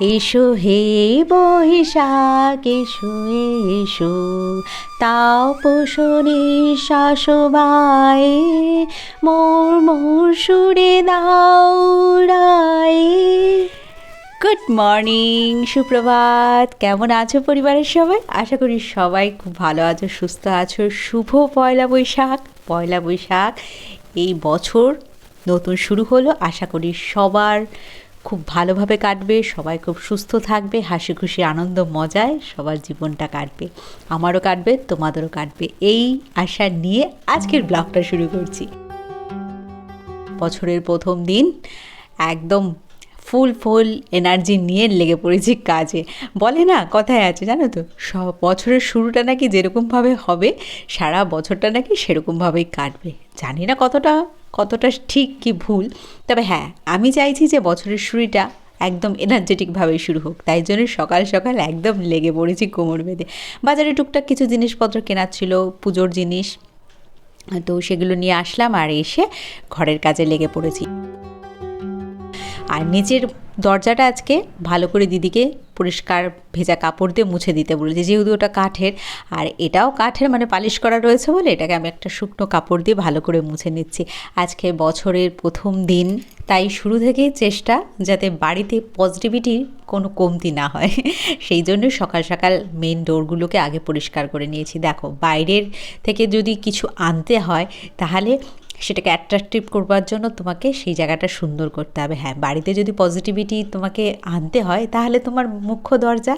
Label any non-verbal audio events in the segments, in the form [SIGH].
এসো হে বৈশাখ, এসো এসো। তাও পোষণে শাসবায়, মোর মোর সুরে দাও রায়। গুড মর্নিং সুপ্রভাত। কেমন আছো পরিবারের সবাই? আশা করি সবাই খুব ভালো আছো, সুস্থ আছো। শুভ পয়লা বৈশাখ। পয়লা বৈশাখ, এই বছর নতুন শুরু হলো। আশা করি সবার খুব ভালোভাবে কাটবে, সবাই খুব সুস্থ থাকবে, হাসি খুশি, আনন্দ, মজায় সবার জীবনটা কাটবে। আমারও কাটবে, তোমাদেরও কাটবে। এই আশা নিয়ে আজকের ব্লগটা শুরু করছি। বছরের প্রথম দিন একদম ফুল ফুল এনার্জি নিয়ে লেগে পড়েছি কাজে। বলে না, কথায় আছে, জানো তো? সব বছরের শুরুটা নাকি যেরকমভাবে হবে, সারা বছরটা নাকি সেরকমভাবেই কাটবে। জানি না কতটা কতটা ঠিক কি ভুল। তবে হ্যাঁ আমি চাইছি যে বছরের শুরুটা একদম এনার্জেটিকভাবে শুরু হোক। তাই জন্য সকাল সকাল একদম লেগে পড়েছি কোমর বেঁধে। বাজারে টুকটাক কিছু জিনিসপত্র কেনার ছিল, পুজোর জিনিস। তো সেগুলো নিয়ে আসলাম আর এসে ঘরের কাজে লেগে পড়েছি। আর নিচের দরজাটা আজকে ভালো করে দিদিকে পরিষ্কার ভেজা কাপড় দিয়ে মুছে দিতে বলেছি, যেহেতু ওটা কাঠের। আর এটাও কাঠের মানে পালিশ করা রয়েছে বলে এটাকে আমি একটা শুকনো কাপড় দিয়ে ভালো করে মুছে নিচ্ছি। আজকে বছরের প্রথম দিন, তাই শুরু থেকেই চেষ্টা যাতে বাড়িতে পজিটিভিটির কোনো কমতি না হয়। সেই জন্য সকাল সকাল মেন ডোরগুলোকে আগে পরিষ্কার করে নিয়েছি। দেখো, বাইরের থেকে যদি কিছু আনতে হয়, তাহলে সেটাকে অ্যাট্রাকটিভ করবার জন্য তোমাকে সেই জায়গাটা সুন্দর করতে হবে। হ্যাঁ বাড়িতে যদি পজিটিভিটি তোমাকে আনতে হয়, তাহলে তোমার মুখ্য দরজা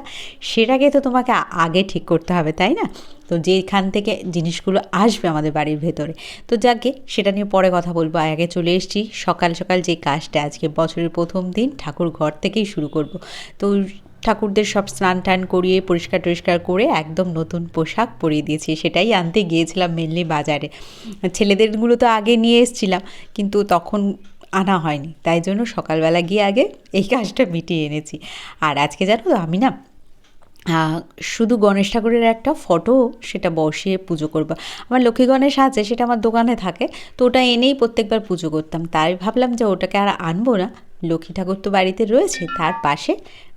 সেটাকে তো তোমাকে আগে ঠিক করতে হবে, তাই না? তো যেখান থেকে জিনিসগুলো আসবে আমাদের বাড়ির ভেতরে। তো যাকে, সেটা নিয়ে পরে কথা বলব। আগে চলে এসেছি। সকাল সকাল যে কাজটা আজকে বছরের প্রথম দিন ঠাকুর ঘর থেকেই শুরু করব। তো ঠাকুরদের সব স্নান টান করিয়ে, পরিষ্কার টরিষ্কার করে একদম নতুন পোশাক পরিয়ে দিয়েছি। সেটাই আনতে গিয়েছিলাম মেনলি বাজারে। ছেলেদেরগুলো তো আগে নিয়ে এসেছিলাম, কিন্তু তখন আনা হয়নি। তাই জন্য সকালবেলা গিয়ে আগে এই কাজটা মিটিয়ে এনেছি। আর আজকে জানো তো আমি না শুধু গণেশ ঠাকুরের একটা ফটো সেটা বসিয়ে পুজো করব। আমার লক্ষ্মী গণেশ আছে, সেটা আমার দোকানে থাকে, তো ওটা এনেই প্রত্যেকবার পুজো করতাম। তাই ভাবলাম যে ওটাকে আর আনব না। লক্ষ্মী ঠাকুর তো বাড়িতে রয়েছে, তার পাশে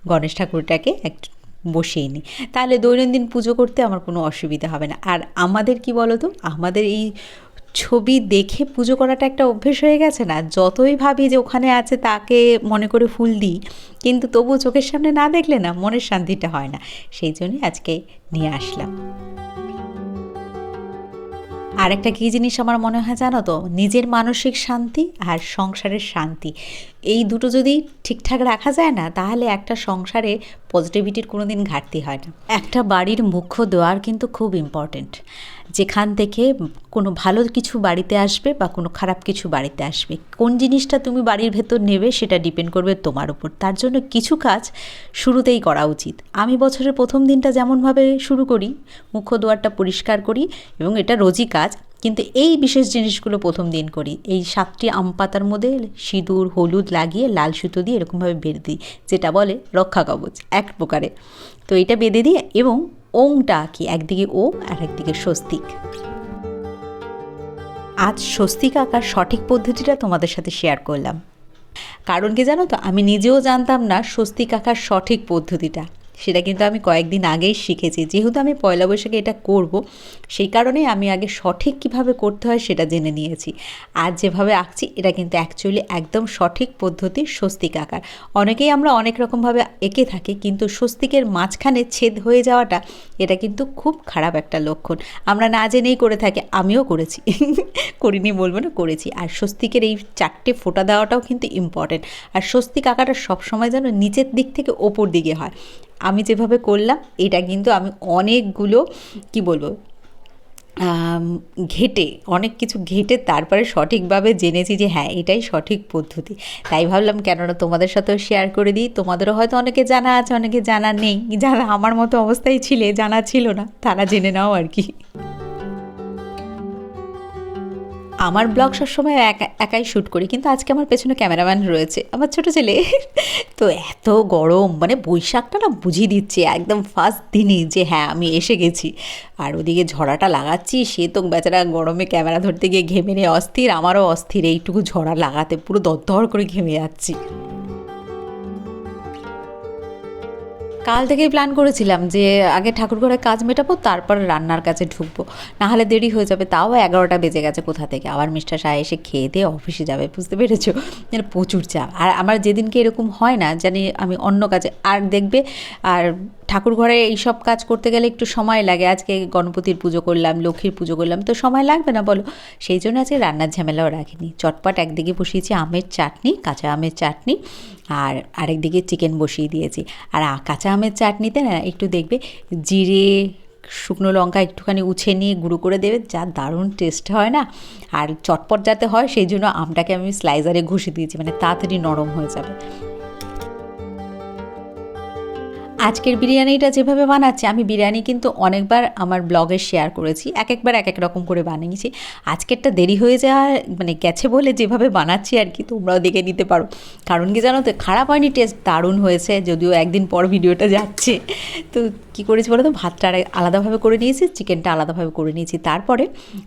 গণেশ ঠাকুরটাকে এক বসিয়ে নিই। তাহলে দৈনন্দিন পুজো করতে আমার কোনো অসুবিধা হবে না। আর আমাদের কি বলো তো আমাদের এই ছবি দেখে পুজো করাটা একটা অভ্যেস হয়ে গেছে না? যতই ভাবি যে ওখানে আছে তাকে মনে করে ফুল দিই, কিন্তু তবু চোখের সামনে না দেখলে না মনের শান্তিটা হয় না। সেই জন্যই আজকে নিয়ে আসলাম। আর একটা কী জিনিস আমার মনে হয় জানো তো? নিজের মানসিক শান্তি আর সংসারের শান্তি। এই দুটো যদি ঠিকঠাক রাখা যায় না, তাহলে একটা সংসারে পজিটিভিটির কোনো দিন ঘাটতি হয় না। একটা বাড়ির মুখ্য দোয়ার কিন্তু খুব ইম্পর্টেন্ট যেখান থেকে কোনো ভালো কিছু বাড়িতে আসবে বা কোনো খারাপ কিছু বাড়িতে আসবে। কোন জিনিসটা তুমি বাড়ির ভেতর নেবে সেটা ডিপেন্ড করবে তোমার উপর। তার জন্য কিছু কাজ শুরুতেই করা উচিত। আমি বছরের প্রথম দিনটা যেমনভাবে শুরু করি, মুখ্য দোয়ারটা পরিষ্কার করি এবং এটা রোজই কাজ। কিন্তু এই বিশেষ জিনিসগুলো প্রথম দিন করি। এই সাতটি আম পাতার মধ্যে সিঁদুর, হলুদ লাগিয়ে লাল সুতো দিয়ে এরকমভাবে বেঁধে দিই, যেটা বলে রক্ষা কবচ, এক প্রকারে। তো এটা বেঁধে দিই এবং ওংটা আঁকি একদিকে ও আর একদিকে স্বস্তিক। আজ স্বস্তিক আঁকার সঠিক পদ্ধতিটা তোমাদের সাথে শেয়ার করলাম। কারণ কি জানো তো, আমি নিজেও জানতাম না স্বস্তিক আঁকার সঠিক পদ্ধতিটা। সেটা কিন্তু আমি কয়েকদিন আগেই শিখেছি। যেহেতু আমি পয়লা বৈশাখে এটা করব, সেই কারণে আমি আগে সঠিক কীভাবে করতে হয় সেটা জেনে নিয়েছি। আর যেভাবে আঁকছি, এটা কিন্তু অ্যাকচুয়ালি একদম সঠিক পদ্ধতি স্বস্তিক আঁকার। অনেকেই আমরা অনেক রকমভাবে এঁকে থাকি, কিন্তু স্বস্তিকের মাঝখানে ছেদ হয়ে যাওয়াটা, এটা কিন্তু খুব খারাপ একটা লক্ষণ। আমরা না জেনেই করে থাকি, আমিও করেছি। [LAUGHS] করিনি বলব না, করেছি। আর স্বস্তিকের এই চারটে ফোটা দেওয়াটাও কিন্তু ইম্পর্টেন্ট আর স্বস্তিক আঁকাটা সবসময় যেন নিচের দিক থেকে ওপর দিকে হয়। আমি যেভাবে করলাম, এটা কিন্তু আমি অনেকগুলো, কি বলব ঘেটে, অনেক কিছু ঘেটে তারপরে সঠিকভাবে জেনেছি যে হ্যাঁ এটাই সঠিক পদ্ধতি। তাই ভাবলাম কেননা তোমাদের সাথেও শেয়ার করে দিই। তোমাদেরও হয়তো অনেকে জানা আছে, অনেকে জানা নেই। যারা আমার মতো অবস্থায় ছিলে, জানা ছিল না, তারা জেনে নাও আর কি। আমার ব্লগ সবসময় একা, একাই শ্যুট করি, কিন্তু আজকে আমার পেছনে ক্যামেরাম্যান রয়েছে, আমার ছোটো ছেলে। তো এত গরম মানে বৈশাখটা না বুঝিয়ে দিচ্ছে একদম ফার্স্ট দিনই যে হ্যাঁ আমি এসে গেছি। আর ওদিকে ঝড়াটা লাগাচ্ছি, সে তো বেচারা গরমে ক্যামেরা ধরতে গিয়ে ঘেমে নিয়ে, অস্থির, আমারও অস্থির, এইটুকু ঝড়া লাগাতে পুরো দরদর করে ঘেমে যাচ্ছি। কাল থেকেই প্ল্যান করেছিলাম যে আগে ঠাকুর ঘরে কাজ মেটাবো, তারপর রান্নার কাছে ঢুকবো। নাহলে দেরি হয়ে যাবে, তাও এগারোটা বেজে গেছে কোথা থেকে? আবার মিস্টার সাহা এসে খেয়ে দিয়ে অফিসে যাবে, বুঝতে পেরেছ? প্রচুর চাপ। আর আমার যেদিনকে এরকম হয় না, জানি আমি অন্য কাজে, আর দেখবে, আর ঠাকুর ঘরে এইসব কাজ করতে গেলে একটু সময় লাগে। আজকে গণপতির পুজো করলাম, লক্ষ্মীর পুজো করলাম, তো সময় লাগবে না, বলো? সেই জন্য আজকে রান্নার ঝামেলাও রাখিনি। চটপট একদিকে বসিয়েছি আমের চাটনি, কাঁচা আমের চাটনি, আর আরেকদিকে চিকেন বসিয়ে দিয়েছি। আর কাঁচা আমের চাটনিতে না একটু দেখবে জিরে, শুকনো লঙ্কা একটুখানি উছে নিয়ে গুঁড়ো করে দেবে, যা দারুণ টেস্ট হয় না? আর চটপট যাতে হয়, সেই জন্য আমটাকে আমি স্লাইজারে ঘষে দিয়েছি মানে তাড়াতাড়ি নরম হয়ে যাবে। আজকের বিরিয়ানিটা যেভাবে বানাচ্ছি, আমি বিরিয়ানি কিন্তু অনেকবার আমার ব্লগে শেয়ার করেছি এক একবার এক এক রকম করে বানিয়েছি। আজকেরটা দেরি হয়ে যাওয়ার মানে গেছে বলে যেভাবে বানাচ্ছি আর কি, তোমরাও দেখে নিতে পারো। কারণ কি জানো তো, খারাপ হয়নি টেস্ট দারুণ হয়েছে, যদিও একদিন পর ভিডিওটা যাচ্ছে। তো কী করেছি বলো তো ভাতটা আলাদাভাবে করে নিয়েছি চিকেনটা আলাদাভাবে করে নিয়েছি। তারপরে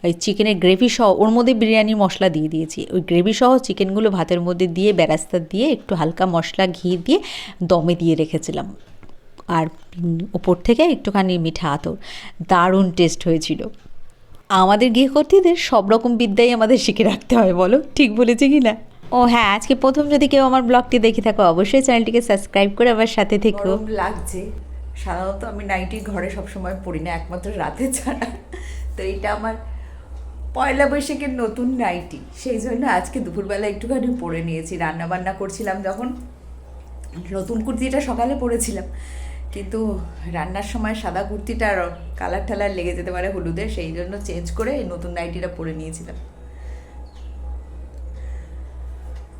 ওই চিকেনের গ্রেভি সহ, ওর মধ্যে বিরিয়ানির মশলা দিয়ে দিয়েছি। ওই গ্রেভি সহ চিকেনগুলো ভাতের মধ্যে দিয়ে বেরাস্তা দিয়ে, একটু হালকা মশলা, ঘি দিয়ে, দমে দিয়ে রেখেছিলাম। আর ওপর থেকে একটুখানি মিঠা আতর। দারুণ টেস্ট হয়েছিল। আমাদের গৃহকর্তীদের সব রকম বিদ্যাই আমাদের শিখে রাখতে হয়, বলো? ঠিক বলেছি কি না? ও হ্যাঁ আজকে প্রথম যদি কেউ আমার ব্লগটি দেখে থাকো, অবশ্যই চ্যানেলটিকে সাবস্ক্রাইব করে আমার সাথে থেকো। লাগছে। সাধারণত আমি নাইটি ঘরে সবসময় পড়ি না, একমাত্র রাতে ছাড়া। তো এইটা আমার পয়লা বৈশাখের নতুন নাইটি। সেই জন্য আজকে দুপুরবেলা একটুখানি পরে নিয়েছি। রান্না বান্না করছিলাম যখন। নতুন কুর্তিটা সকালে পরেছিলাম। কিন্তু রান্নার সময় সাদা কুর্তিটা কালার টালার লেগে যেতে পারে হলুদে সেই জন্য চেঞ্জ করে এই নতুন নাইটিটা পরে নিয়েছিলাম।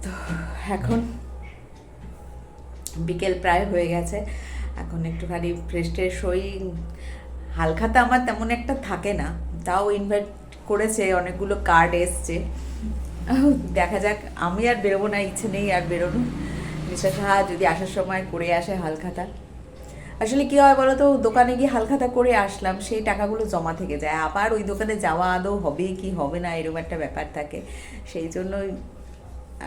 তো এখন বিকেল প্রায় হয়ে গেছে, এখন একটুখানি ফ্রেশ ট্রেশ হই। হালখাতা আমার তেমন একটা থাকে না, তাও ইনভাইট করেছে, অনেকগুলো কার্ড এসছে। দেখা যাক, আমি আর বেরোবো না, ইচ্ছে নেই আর বেরোনো মিস্টার সাহা যদি আসার সময় করে আসে হালখাতা। আসলে কি হয় বলো তো দোকানে গিয়ে হালখাতা করে আসলাম, সেই টাকাগুলো জমা থেকে যায়। আবার ওই দোকানে যাওয়া আদৌ হবে কি হবে না, এরকম একটা ব্যাপার থাকে। সেই জন্যই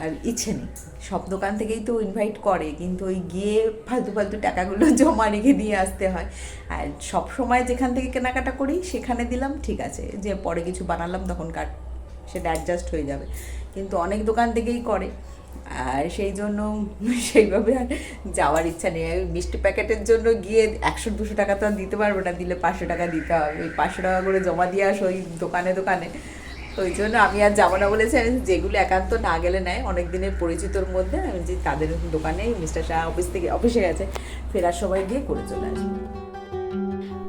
আর ইচ্ছে নেই। সব দোকান থেকেই তো ইনভাইট করে, কিন্তু ওই গিয়ে ফালতু ফালতু টাকাগুলো [LAUGHS] জমা রেখে দিয়ে আসতে হয়। আর সব সময় যেখান থেকে কেনাকাটা করি, সেখানে দিলাম, ঠিক আছে। যে পরে কিছু বানালাম, তখন কাট, সেটা অ্যাডজাস্ট হয়ে যাবে। কিন্তু অনেক দোকান থেকেই করে। আর সেই জন্য সেইভাবে আর যাওয়ার ইচ্ছা নেই। আমি মিষ্টি প্যাকেটের জন্য গিয়ে একশো দুশো টাকা তো আর দিতে পারব না, দিলে পাঁচশো টাকা দিতে হবে। ওই পাঁচশো টাকা করে জমা দিয়ে আসো ওই দোকানে দোকানে। ওই জন্য আমি আর যাব না বলেছি। আমি যেগুলো একান্ত না গেলে নেয় অনেক দিনের পরিচিতর মধ্যে আমি যে তাদের দোকানে মিস্টার শাহ অফিস থেকে, অফিসে গেছে, ফেরার সময় গিয়ে করে চলে আসি।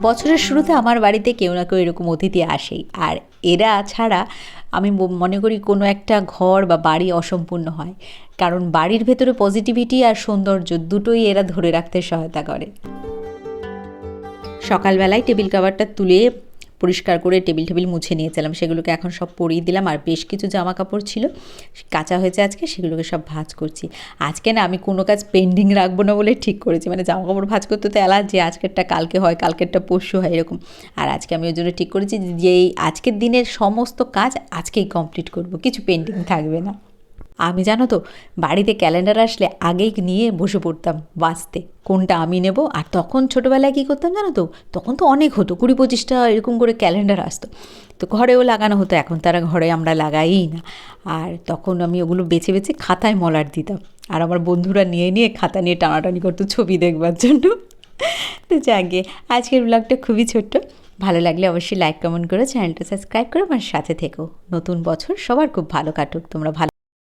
বছরের শুরুতে আমার বাড়িতে কেউ না কেউ এরকম অতিথি আসেই। আর এরা ছাড়া আমি মনে করি কোনো একটা ঘর বা বাড়ি অসম্পূর্ণ হয়। কারণ বাড়ির ভেতরে পজিটিভিটি আর সৌন্দর্য দুটোই এরা ধরে রাখতে সহায়তা করে। সকালবেলায় টেবিল কাভারটা তুলে পরিষ্কার করে টেবিল টেবিল মুছে নিয়েছিলাম। সেগুলোকে এখন সব পরিয়ে দিলাম। আর বেশ কিছু জামা কাপড় ছিল। কাঁচা হয়েছে আজকে, সেগুলোকে সব ভাঁজ করছি। আজকে না আমি কোনো কাজ পেন্ডিং রাখব না বলে ঠিক করেছি। মানে জামা কাপড় ভাঁজ করতে তো যে আজকেরটা কালকে হয়, কালকেরটা পরশু হয়, এরকম। আর আজকে আমি ওই জন্য ঠিক করেছি যে এই আজকের দিনের সমস্ত কাজ আজকেই কমপ্লিট করব। কিছু পেন্ডিং থাকবে না। আমি জানো তো, বাড়িতে ক্যালেন্ডার আসলে আগেই নিয়ে বসে পড়তাম বাঁচতে। কোনটা আমি নেব? আর তখন ছোটোবেলায় কী করতাম জানো তো, তখন তো অনেক হতো, কুড়ি পঁচিশটা এরকম করে ক্যালেন্ডার আসতো। তো ঘরেও লাগানো হতো, এখন তারা ঘরে আমরা লাগাই না। আর তখন আমি ওগুলো বেছে বেছে খাতায় মলার দিতাম। আর আমার বন্ধুরা নিয়ে নিয়ে খাতা নিয়ে টানাটানি করতো ছবি দেখবার জন্য। তো যাকে আজকের ব্লগটা খুবই ছোট্ট। ভালো লাগলে অবশ্যই লাইক কমেন্ট করে চ্যানেলটা সাবস্ক্রাইব করে আমার সাথে থেকো। নতুন বছর সবার খুব ভালো কাটুক, তোমরা ভালো